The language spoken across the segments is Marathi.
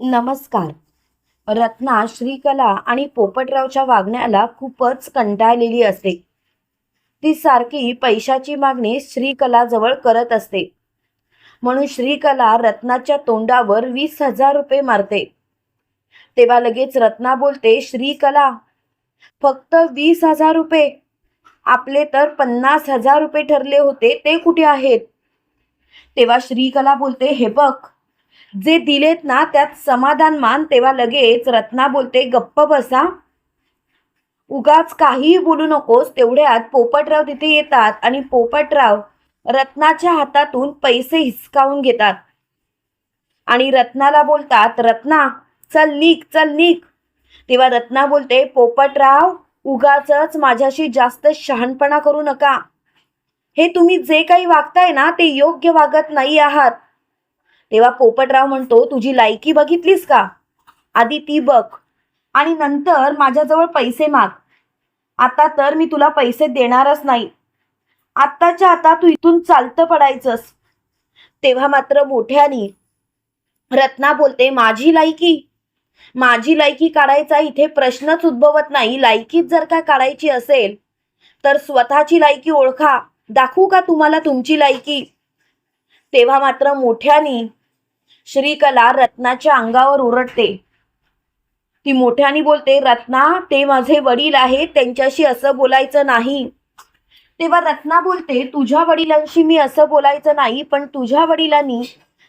नमस्कार. रत्ना श्रीकला आणि पोपटरावच्या वागण्याला खूपच कंटाळलेली असते. ती सारखी पैशाची मागणी श्रीकलाजवळ करत असते. म्हणून श्रीकला रत्नाच्या तोंडावर वीस हजार रुपये मारते. तेव्हा लगेच रत्ना बोलते श्रीकला फक्त वीस हजार रुपये. आपले तर पन्नास हजार रुपये ठरले होते ते कुठे आहेत? तेव्हा श्रीकला बोलते हे बघ जे दिलेत ना त्यात समाधान मान तेव्हा लगेच रत्ना बोलते गप्प बसा. उगाच काहीही बोलू नकोस तेवढ्यात पोपटराव तिथे येतात आणि पोपटराव रत्नाच्या हातातून पैसे हिसकावून घेतात. आणि रत्नाला बोलतात रत्ना चल निक चल निक तेव्हा रत्ना बोलते पोपटराव उगाच माझ्याशी जास्त शहाणपणा करू नका. हे तुम्ही जे काही वागताय ना ते योग्य वागत नाही आहात. तेव्हा पोपटराव म्हणतो तुझी लायकी बघितलीस का? आधी ती बघ. आणि नंतर माझ्याजवळ पैसे माग. आता तर मी तुला पैसे देणारच नाही. आत्ताच्या आता तू इथून चालतं पडायचंस. तेव्हा मात्र मोठ्यानी रत्ना बोलते माझी लायकी? माझी लायकी काढायचा इथे प्रश्नच उद्भवत नाही. लायकीच जर का काढायची असेल तर स्वतःची लायकी ओळखा. दाखवू का तुम्हाला तुमची लायकी? तेव्हा मात्र मोठ्यानी श्रीकला रत्नाच्या अंगावर उरडते ती मोठ्यानी बोलते रत्ना ते माझे वडील आहेत त्यांच्याशी असं बोलायचं नाही. तेव्हा रत्ना बोलते तुझ्या वडिलांशी मी असं बोलायचं नाही पण तुझ्या वडिलांनी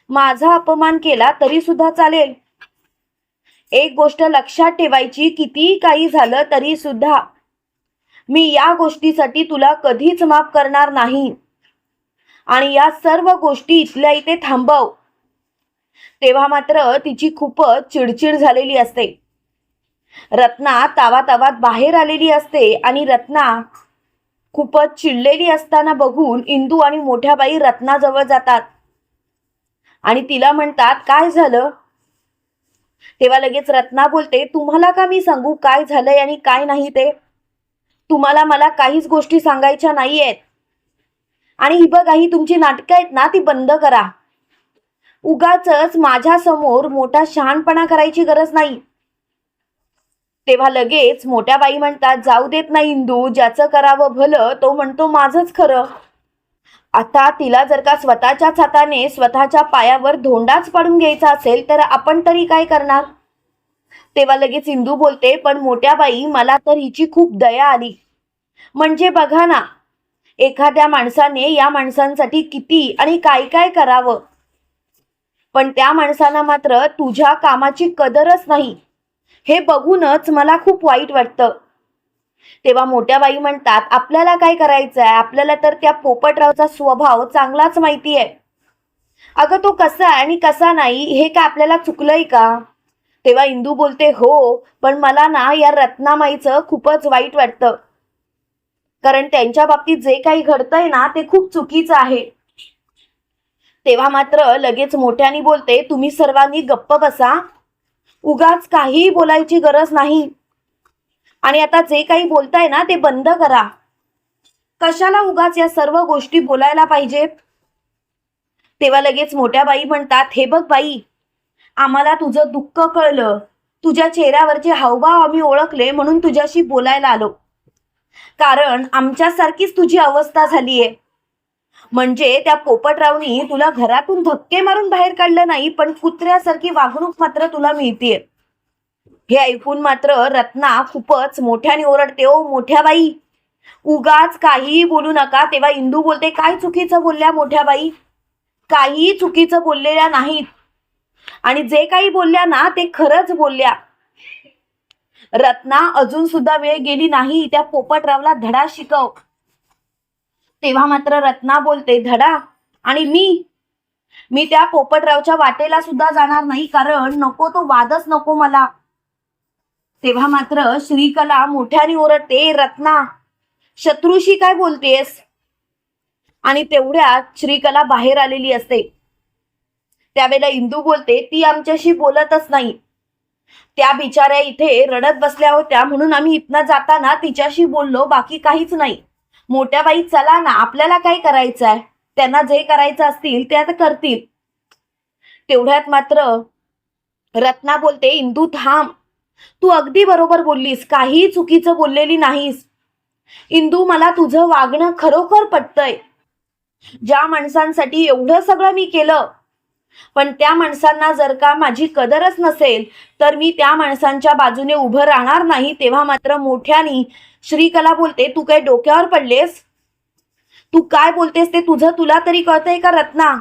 माझा अपमान केला तरी सुद्धा चालेल. एक गोष्ट लक्षात ठेवायची कितीही काही झालं तरी सुद्धा. मी या गोष्टीसाठी तुला कधीच माफ करणार नाही. आणि या सर्व गोष्टी इथल्या इथे थांबव. तेव्हा मात्र तिची खूपच चिडचिड झालेली असते. रत्ना तावा तावात बाहेर आलेली असते आणि रत्ना खूपच चिडलेली असताना बघून इंदू आणि मोठ्या बाई रत्नाजवळ जातात. आणि तिला म्हणतात काय झालं? तेव्हा लगेच रत्ना बोलते तुम्हाला का मी सांगू? काय झालंय आणि काय नाही ते? तुम्हाला मला काहीच गोष्टी सांगायच्या नाही आहेत आणि ही बघा ही तुमची नाटकं आहेत ना ती बंद करा. उगाच माझ्यासमोर मोठा शहाणपणा करायची गरज नाही. तेव्हा लगेच मोठ्या बाई म्हणतात जाऊ देत नाही इंदू ज्याचं करावं भलं तो म्हणतो माझंच खरं. आता तिला जर का स्वतःच्याच हाताने स्वतःच्या पायावर धोंडाच पाडून घ्यायचा असेल तर आपण तरी काय करणार? तेव्हा लगेच इंदू बोलते पण मोठ्या बाई मला तर हिची खूप दया आली. म्हणजे बघा ना एखाद्या माणसाने या माणसांसाठी किती आणि काय काय करावं? पण त्या माणसांना मात्र तुझ्या कामाची कदरच नाही. हे बघूनच मला खूप वाईट वाटतं. तेव्हा मोठ्या बाई म्हणतात आपल्याला काय करायचं आहे आपल्याला तर त्या पोपटरावचा स्वभाव चांगलाच माहिती आहे अगं तो कसा आहे आणि कसा नाही हे काय आपल्याला चुकलंय का? तेव्हा इंदू बोलते हो पण मला ना या रत्नामाईचं खूपच वाईट वाटतं. कारण त्यांच्या बाबतीत जे काही घडतंय ना ते खूप चुकीचं आहे. तेव्हा मात्र लगेच मोठ्यानी बोलते तुम्ही सर्वांनी गप्प बसा. उगाच काहीही बोलायची गरज नाही. आणि आता जे काही बोलताय ना ते बंद करा. कशाला उगाच या सर्व गोष्टी बोलायला पाहिजेत तेव्हा लगेच मोठ्या बाई म्हणतात हे बघ बाई आम्हाला तुझं दुःख कळलं. तुझ्या चेहऱ्यावरचे हावभाव आम्ही ओळखले म्हणून तुझ्याशी बोलायला आलो. कारण आमच्यासारखीच तुझी अवस्था झालीये. म्हणजे त्या पोपटरावनी तुला घरातून धक्के मारून बाहेर काढलं नाही पण कुत्र्यासारखी वागणूक मात्र तुला मिळतीये. हे ऐकून मात्र रत्ना खूपच मोठ्याने ओरडते ओ मोठ्या बाई उगाच काहीही बोलू नका तेव्हा इंदू बोलते काय चुकीचं बोलल्या मोठ्या बाई? काहीही चुकीचं बोललेल्या नाहीत. आणि जे काही बोलल्या ना ते खरंच बोलल्या. रत्ना अजून सुद्धा वेळ गेली नाही. त्या पोपटरावला धडा शिकव. तेव्हा मात्र रत्ना बोलते धडा? आणि मी? मी त्या पोपटरावच्या वाटेला सुद्धा जाणार नाही कारण नको तो वादच नको मला. तेव्हा मात्र श्रीकला मोठ्याने ओरडते रत्ना शत्रूशी काय बोलतेस? आणि तेवढ्यात श्रीकला बाहेर आलेली असते. त्यावेळेला इंदू बोलते ती आमच्याशी बोलतच नाही. त्या बिचाऱ्या इथे रडत बसल्या होत्या म्हणून आम्ही इथनं जाताना तिच्याशी बोललो बाकी काहीच नाही. मोठ्या बाई चला ना आपल्याला काय करायचं आहे त्यांना जे करायचं असतील ते आता करतील. तेवढ्यात मात्र रत्ना बोलते इंदू थांब. तू अगदी बरोबर बोललीस काही चुकीचं बोललेली नाहीस. इंदू मला तुझं वागणं खरोखर पटतंय. ज्या माणसांसाठी एवढं सगळं मी केलं पण त्या माणसांना जर का माझी कदरच नसेल तर मी त्या माणसांच्या बाजूने उभं राहणार नाही तेव्हा मात्र मोठ्यानी श्रीकला बोलते तू काय डोक्यावर पडलेस? तू काय बोलतेस ते तुझं तुला तरी कळतंय का रत्ना?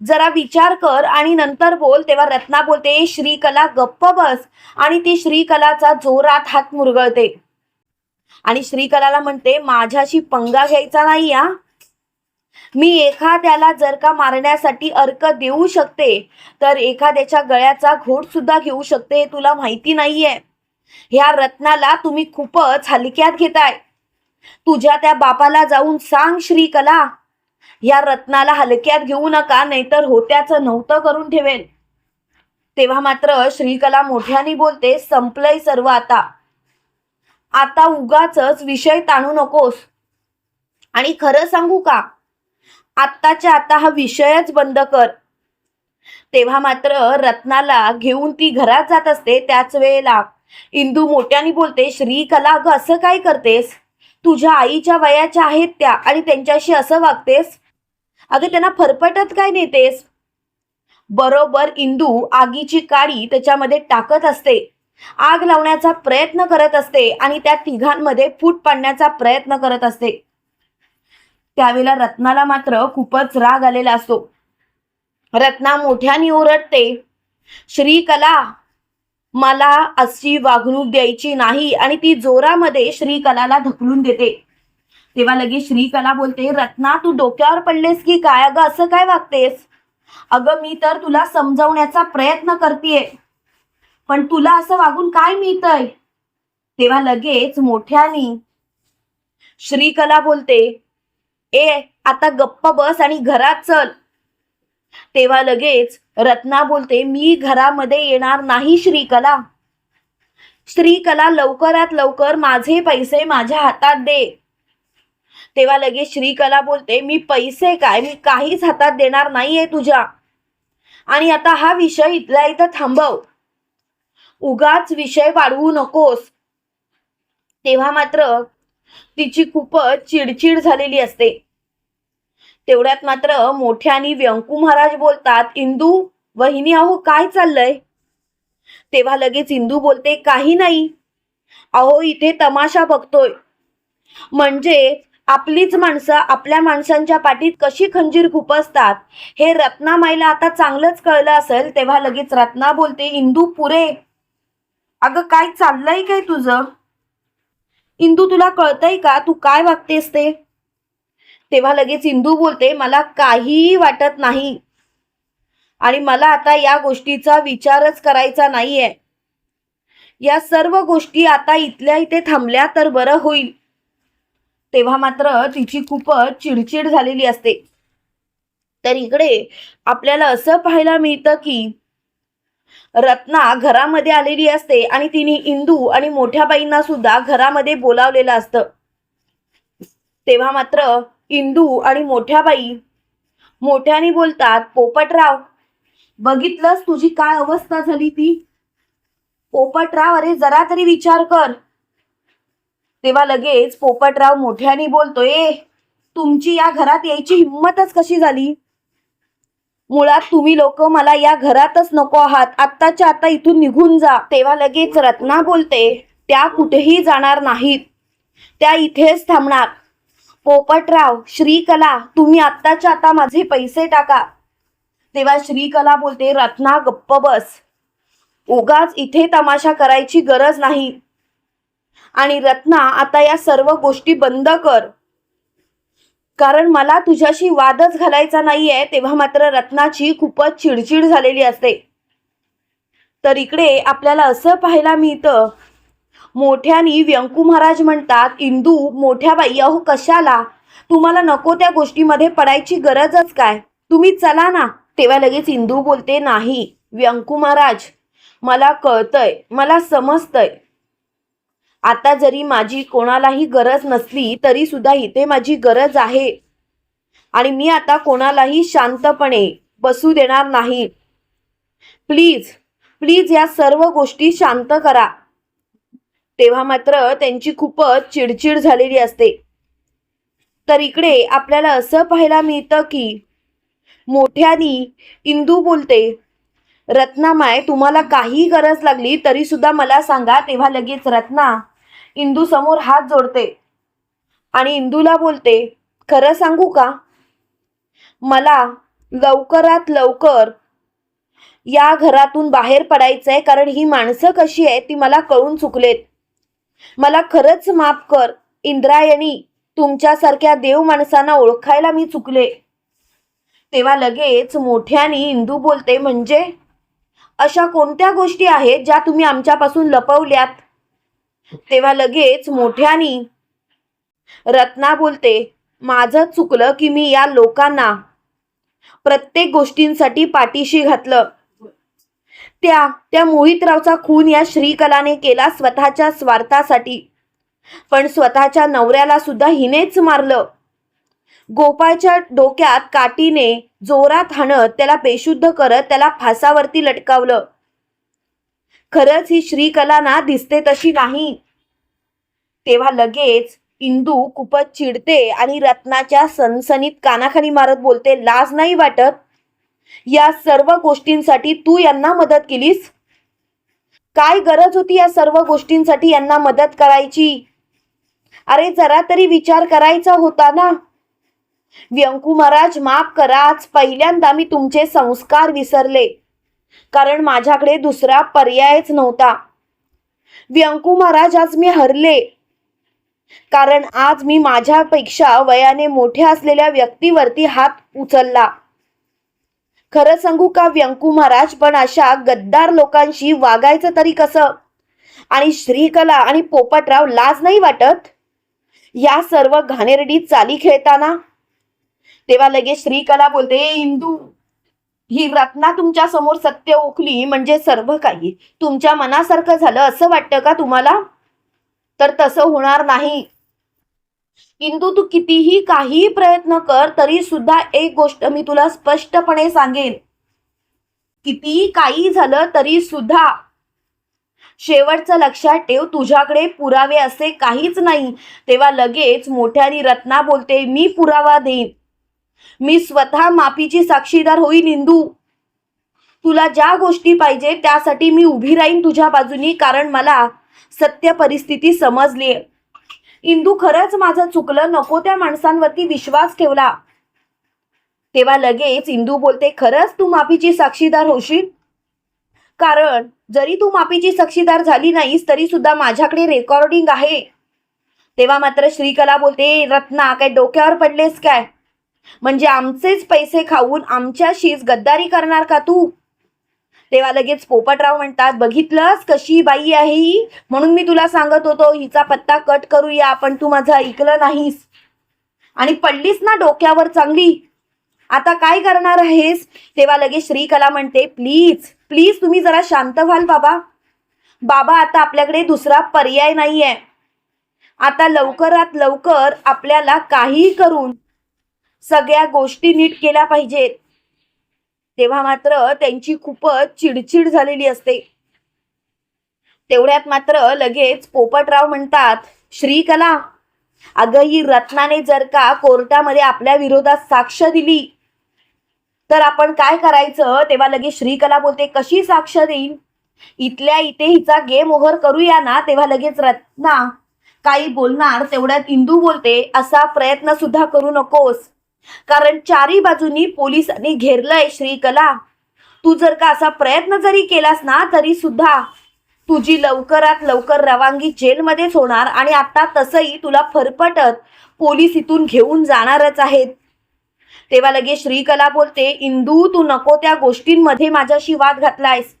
जरा विचार कर आणि नंतर बोल तेव्हा रत्ना बोलते श्रीकला गप्प बस. आणि ती श्रीकलाचा जोरात हात मुरगळते. आणि श्रीकलाला म्हणते माझ्याशी पंगा घ्यायचा नाही या मी एखाद्याला जर का मारण्यासाठी अर्क देऊ शकते तर एखाद्याच्या गळ्याचा घोट सुद्धा घेऊ शकते हे तुला माहिती नाहीये. ह्या रत्नाला तुम्ही खूपच हलक्यात घेताय. तुझ्या त्या बापाला जाऊन सांग श्रीकला या रत्नाला हलक्यात घेऊ नका नाहीतर होत्याचं नव्हतं करून ठेवेल. तेव्हा मात्र श्रीकला मोठ्याने बोलते संपलंय सर्व आता. आता उगाच विषय ताणू नकोस. आणि खरं सांगू का? आत्ताच्या आता हा विषयच बंद कर. तेव्हा मात्र रत्नाला घेऊन ती घरात जात असते त्याच वेळेला. इंदू मोठ्याने बोलते श्रीकला अगं असं काय करतेस? तुझ्या आईच्या वयाच्या आहेत त्या आणि त्यांच्याशी असं वागतेस? अगं त्यांना फरफटत काय नेतेस? बरोबर इंदू आगीची काडी त्याच्यामध्ये टाकत असते. आग लावण्याचा प्रयत्न करत असते आणि त्या तिघांमध्ये फूट पाडण्याचा प्रयत्न करत असते. त्यावेळेला रत्नाला मात्र खूपच राग आलेला असतो. रत्ना मोठ्याने ओरडते श्रीकला मला अशी वागणूक द्यायची नाही. आणि ती जोरामध्ये श्रीकलाला ढकलून देते. तेव्हा लगेच श्रीकला बोलते रत्ना तू डोक्यावर पडलेस की काय? अगं असं काय वागतेस? अगं मी तर तुला समजवण्याचा प्रयत्न करतेय पण तुला असं वागून काय मिळतंय? तेव्हा लगेच मोठ्यानी श्रीकला बोलते ए आता गप्प बस आणि घरात चल. तेव्हा लगेच रत्ना बोलते मी घरामध्ये येणार नाही श्रीकला. श्रीकला लवकरात लवकर माझे पैसे माझ्या हातात दे. तेव्हा लगेच श्रीकला बोलते मी पैसे काय? मी काहीच हातात देणार नाहीये तुझ्या. आणि आता हा विषय इथला इथं थांबव. उगाच विषय वाढवू नकोस. तेव्हा मात्र तिची खूपच चिडचिड झालेली असते. तेवढ्यात मात्र मोठ्यानी व्यंकू महाराज बोलतात इंदू वहिनी अहो काय चाललंय? तेव्हा लगेच इंदू बोलते काही नाही. अहो इथे तमाशा बघतोय. म्हणजे आपलीच माणसं आपल्या माणसांच्या पाठीत कशी खंजीर खुपसतात हे रत्नामाईला आता चांगलंच कळलं असेल तेव्हा लगेच रत्ना बोलते इंदू पुरे. अगं काय चाललंय काय तुझं? इंदू तुला कळतंय का? तू काय वागतेस ते? तेव्हा लगेच इंदू बोलते मला काहीही वाटत नाही. आणि मला आता या गोष्टीचा विचारच करायचा नाहीये. या सर्व गोष्टी आता इथल्या इथे थांबल्या तर बरं होईल. तेव्हा मात्र तिची खूपच चिडचिड झालेली असते. तर इकडे आपल्याला असं पाहायला मिळतं की रत्ना घरामध्ये आलेली असते आणि तिने इंदू आणि मोठ्या बाईंना सुद्धा घरामध्ये बोलावलेलं असतं. तेव्हा मात्र इंदू आणि मोठ्या बाई मोठ्याने बोलतात पोपटराव बघितलंस तुझी काय अवस्था झाली ती? पोपटराव अरे जरा तरी विचार कर. तेव्हा लगेच पोपटराव मोठ्याने बोलतोय "ए, तुमची या घरात यायची हिंमतच कशी झाली? मुळात तुम्ही लोक मला या घरातच नको आहात. आत्ताच्या आता इथून निघून जा. तेव्हा लगेच रत्ना बोलते त्या कुठेही जाणार नाहीत. त्या इथेच थांबणार. पोपटराव श्रीकला तुम्ही आत्ताच्या आता माझे पैसे टाका. तेव्हा श्रीकला बोलते रत्ना गप्प बस. उगाच इथे तमाशा करायची गरज नाही. आणि रत्ना आता या सर्व गोष्टी बंद कर. कारण मला तुझ्याशी वादच घालायचा नाहीये तेव्हा मात्र रत्नाची खूपच चिडचिड झालेली असते. तर इकडे आपल्याला असं पाहायला मिळतं मोठ्यानी व्यंकू महाराज म्हणतात इंदू मोठ्या बाई अहो कशाला? तुम्हाला नको त्या गोष्टीमध्ये पडायची गरजच काय? तुम्ही चला ना. तेव्हा लगेच इंदू बोलते नाही व्यंकू महाराज मला कळतंय मला समजतंय. आता जरी माझी कोणालाही गरज नसली तरी सुद्धा इथे माझी गरज आहे. आणि मी आता कोणालाही शांतपणे बसू देणार नाही. प्लीज प्लीज या सर्व गोष्टी शांत करा. तेव्हा मात्र त्यांची खूपच चिडचिड झालेली असते. तर इकडे आपल्याला असं पाहायला मिळतं की मोठ्यानी इंदू बोलते रत्नामाय तुम्हाला काही गरज लागली तरी सुद्धा मला सांगा तेव्हा लगेच. रत्ना इंदू समोर हात जोडते. आणि इंदूला बोलते खरं सांगू का? मला लवकरात लवकर या घरातून बाहेर पडायचंय कारण ही माणसं कशी आहेत ती मला कळून चुकलेत. मला खरंच माफ कर इंद्रायणी. तुमच्यासारख्या देव माणसांना ओळखायला मी चुकले. तेव्हा लगेच मोठ्याने इंदू बोलते म्हणजे? अशा कोणत्या गोष्टी आहेत ज्या तुम्ही आमच्यापासून लपवल्यात? तेव्हा लगेच मोठ्यानी रत्ना बोलते माझं चुकलं की मी या लोकांना प्रत्येक गोष्टींसाठी पाठीशी घातलं. त्या त्या मोहितरावचा खून या श्रीकलाने केला स्वतःच्या स्वार्थासाठी. पण स्वतःच्या नवऱ्याला सुद्धा हिनेच मारलं. गोपाळच्या डोक्यात काठीने जोरात हाणत त्याला बेशुद्ध करत त्याला फासावरती लटकावलं. खरंच ही श्रीकला ना दिसते तशी नाही. तेव्हा लगेच इंदू खूपच चिडते आणि रत्नाच्या सनसनीत कानाखाली मारत बोलते लाज नाही वाटत? या सर्व गोष्टींसाठी तू यांना मदत केलीस? काय गरज होती या सर्व गोष्टींसाठी यांना मदत करायची? अरे जरा तरी विचार करायचा होता ना. व्यंकू महाराज माफ कराच पहिल्यांदा मी तुमचे संस्कार विसरले. कारण माझ्याकडे दुसरा पर्यायच नव्हता. व्यंकू महाराज आज मी हरले. कारण आज मी माझ्यापेक्षा वयाने मोठ्या असलेल्या व्यक्तीवरती हात उचलला. खरं सांगू का व्यंकू महाराज पण अशा गद्दार लोकांशी वागायचं तरी कसं? आणि श्रीकला आणि पोपटराव लाज नाही वाटत? या सर्व घाणेरडी चाली खेळताना? तेव्हा लगेच श्रीकला बोलते इंदू ही रत्ना तुमच्यासमोर सत्य ओखली म्हणजे सर्व काही. तुमच्या मनासारखं झालं असं वाटतं का तुम्हाला? तर तसं होणार नाही. इंदू तू कितीही काही प्रयत्न कर तरी सुद्धा एक गोष्ट मी तुला स्पष्टपणे सांगेन. कितीही काही झालं तरी सुद्धा शेवटचं लक्षात ठेव तुझ्याकडे पुरावे असे काहीच नाही. तेव्हा लगेच मोठ्यानी रत्ना बोलते मी पुरावा देईन. मी स्वतः माफीची साक्षीदार होईन इंदू तुला ज्या गोष्टी पाहिजे त्यासाठी मी उभी राहीन तुझ्या बाजूनी कारण मला सत्य परिस्थिती समजली इंदू खरंच माझं चुकलं. नको त्या माणसांवरती विश्वास ठेवला. तेव्हा लगेच इंदू बोलते खरंच तू माफीची साक्षीदार होशील? कारण जरी तू माफीची साक्षीदार झाली नाहीस तरी सुद्धा माझ्याकडे रेकॉर्डिंग आहे. तेव्हा मात्र श्रीकला बोलते रत्ना काय डोक्यावर पडलेस काय? म्हणजे आमचेच पैसे खाऊन आमच्याशीच गद्दारी करणार का तू? तेव्हा लगेच पोपटराव म्हणतात बघितलंस कशी बाई आहे ही? म्हणून मी तुला सांगत होतो हिचा पत्ता कट करूया पण तू माझं ऐकलं नाहीस. आणि पडलीस ना डोक्यावर चांगली. आता काय करणार आहेस? तेव्हा लगेच श्रीकला म्हणते प्लीज प्लीज तुम्ही जरा शांत व्हाल बाबा. बाबा आता आपल्याकडे दुसरा पर्याय नाहीये. आता लवकरात लवकर आपल्याला काहीही करून सगळ्या गोष्टी नीट केल्या पाहिजेत. तेव्हा मात्र त्यांची खूपच चिडचिड झालेली असते. तेवढ्यात मात्र लगेच पोपटराव म्हणतात श्रीकला अगं ही रत्नाने जर का कोर्टामध्ये आपल्या विरोधात साक्ष दिली तर आपण काय करायचं? तेव्हा लगेच श्रीकला बोलते कशी साक्ष देईन? इथल्या इथे हिचा गेम ओव्हर करूया ना? तेव्हा लगेच रत्ना काही बोलणार तेवढ्यात इंदू बोलते असा प्रयत्न सुद्धा करू नकोस. कारण चारी बाजूनी पोलिसांनी घेरलंय श्रीकला. तू जर का असा प्रयत्न जरी केलास ना तरी सुद्धा तुझी लवकरात लवकर रवानगी जेलमध्येच होणार आणि आता तसंही तुला फरफटत पोलीस इथून घेऊन जाणारच आहेत. तेव्हा लगेच श्रीकला बोलते इंदू तू नको त्या गोष्टींमध्ये माझ्याशी वाद घातलायस.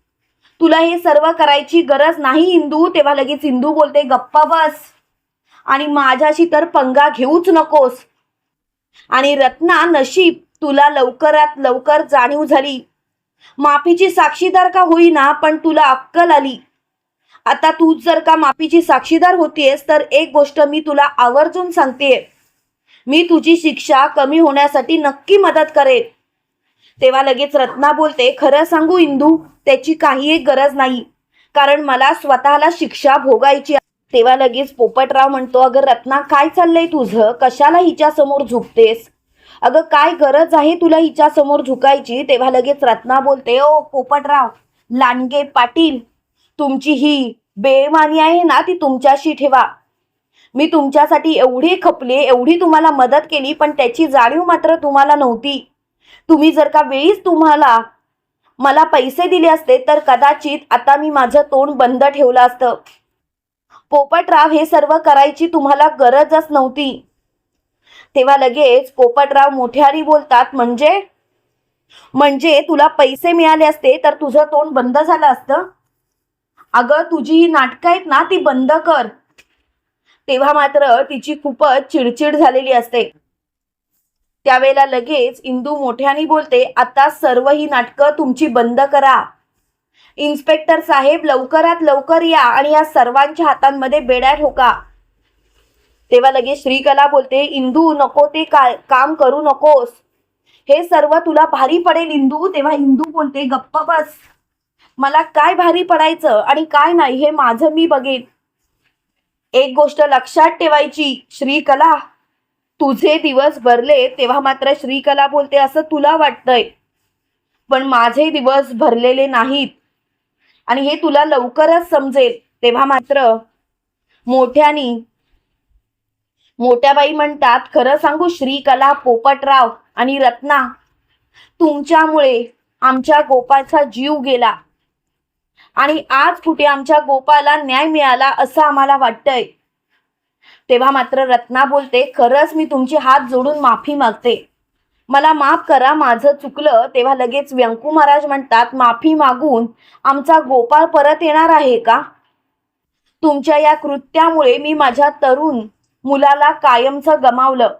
तुला हे सर्व करायची गरज नाही इंदू. तेव्हा लगेच इंदू बोलते गप्पा बस. आणि माझ्याशी तर पंगा घेऊच नकोस. आणि रत्ना नशीब तुला लवकरात लवकर जाणीव झाली. माफीची साक्षीदार का होईना पण तुला अक्कल आली. आता तू जर का माफीची साक्षीदार होतीयस तर एक गोष्ट मी तुला आवर्जून सांगतेय. मी तुझी शिक्षा कमी होण्यासाठी नक्की मदत करेन. तेव्हा लगेच रत्ना बोलते खरं सांगू इंदू त्याची काही एक गरज नाही. कारण मला स्वतःला शिक्षा भोगायची आहे." तेव्हा लगेच पोपटराव म्हणतो अगं रत्ना काय चाललंय तुझं? कशाला हिच्या समोर झुकतेस? अगं काय गरज आहे तुला हिच्या समोर झुकायची? तेव्हा लगेच रत्ना बोलते ओ पोपटराव लांडगे पाटील तुमची ही बेमानी आहे ना ती तुमच्याशी ठेवा. मी तुमच्यासाठी एवढी खपले एवढी तुम्हाला मदत केली पण त्याची जाणीव मात्र तुम्हाला नव्हती. तुम्ही जर का वेळीच तुम्हाला मला पैसे दिले असते तर कदाचित आता मी माझं तोंड बंद ठेवलं असतं. पोपटराव हे सर्व करायची तुम्हाला गरजच नव्हती. तेव्हा लगेच पोपटराव मोठ्याने बोलतात म्हणजे? म्हणजे तुला पैसे मिळाले असते तर तुझं तोंड बंद झालं असतं? अगं तुझी ही नाटकं आहेत ना ती बंद कर. तेव्हा मात्र तिची खूपच चिडचिड झालेली असते. त्यावेळेला लगेच इंदू मोठ्याने बोलते आता सर्व ही नाटकं तुमची बंद करा. इन्स्पेक्टर साहेब लवकरात लवकर या आणि या सर्वांच्या हातांमध्ये बेड्या ठोका. तेव्हा लगेच श्रीकला बोलते इंदू नको ते काय काम करू नकोस. हे सर्व तुला भारी पडेल इंदू. तेव्हा इंदू बोलते गप्प बस. मला काय भारी पडायचं आणि काय नाही हे माझं मी बघेन. एक गोष्ट लक्षात ठेवायची श्रीकला. तुझे दिवस भरले तेव्हा मात्र श्रीकला बोलते असं तुला वाटतंय. पण माझे दिवस भरलेले नाहीत. आणि हे तुला लवकरच समजेल. तेव्हा मात्र मोठ्यानी मोठ्याबाई म्हणतात खरं सांगू श्रीकला पोपटराव आणि रत्ना तुमच्यामुळे आमच्या गोपाचा जीव गेला. आणि आज कुठे आमच्या गोपाला न्याय मिळाला असं आम्हाला वाटतंय. तेव्हा मात्र रत्ना बोलते खरंच मी तुमची हात जोडून माफी मागते. मला माफ करा माझं चुकलं. तेव्हा लगेच व्यंकू महाराज म्हणतात माफी मागून आमचा गोपाळ परत येणार आहे का? तुमच्या या कृत्यामुळे मी माझ्या तरुण मुलाला कायमचं गमावलं.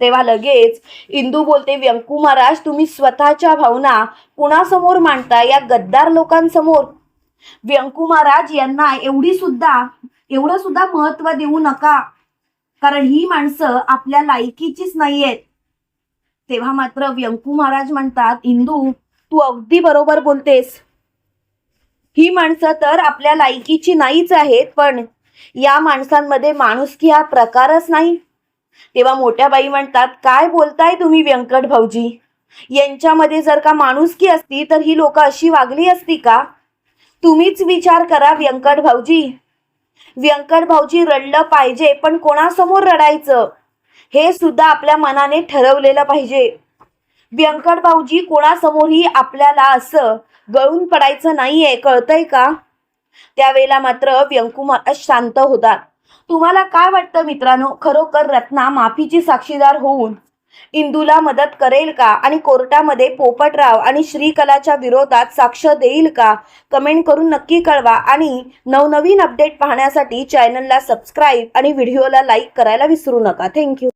तेव्हा लगेच इंदू बोलते व्यंकू महाराज तुम्ही स्वतःच्या भावना कुणासमोर मांडता? या गद्दार लोकांसमोर. व्यंकू महाराज यांना एवढी सुद्धा एवढं सुद्धा महत्त्व देऊ नका. कारण ही माणसं आपल्या लायकीचीच नाही आहेत तेव्हा मात्र व्यंकू महाराज म्हणतात इंदू तू अगदी बरोबर बोलतेस. ही माणसं तर आपल्या लायकीची नाहीच आहेत पण या माणसांमध्ये माणुसकी हा प्रकारच नाही. तेव्हा मोठ्या बाई म्हणतात काय बोलताय तुम्ही व्यंकट भाऊजी? यांच्यामध्ये जर का माणुसकी असती तर ही लोक अशी वागली असती का? तुम्हीच विचार करा व्यंकट भाऊजी. व्यंकट भाऊजी रडलं पाहिजे पण कोणासमोर रडायचं? हे सुद्धा आपल्या मनाने ठरवलेलं पाहिजे. व्यंकट भाऊजी कोणासमोरही आपल्याला असं गळून पडायचं नाहीये कळतंय का? त्यावेळेला मात्र व्यंकू महाराज शांत होतात. तुम्हाला काय वाटतं मित्रांनो? खरोखर रत्ना माफीची साक्षीदार होऊन इंदूला मदत करेल का? आणि कोर्टामध्ये पोपटराव आणि श्रीकलाच्या विरोधात साक्ष देईल का? कमेंट करून नक्की कळवा आणि नवनवीन अपडेट पाहण्यासाठी चॅनलला सबस्क्राईब आणि व्हिडिओला लाईक करायला विसरू नका. थँक्यू.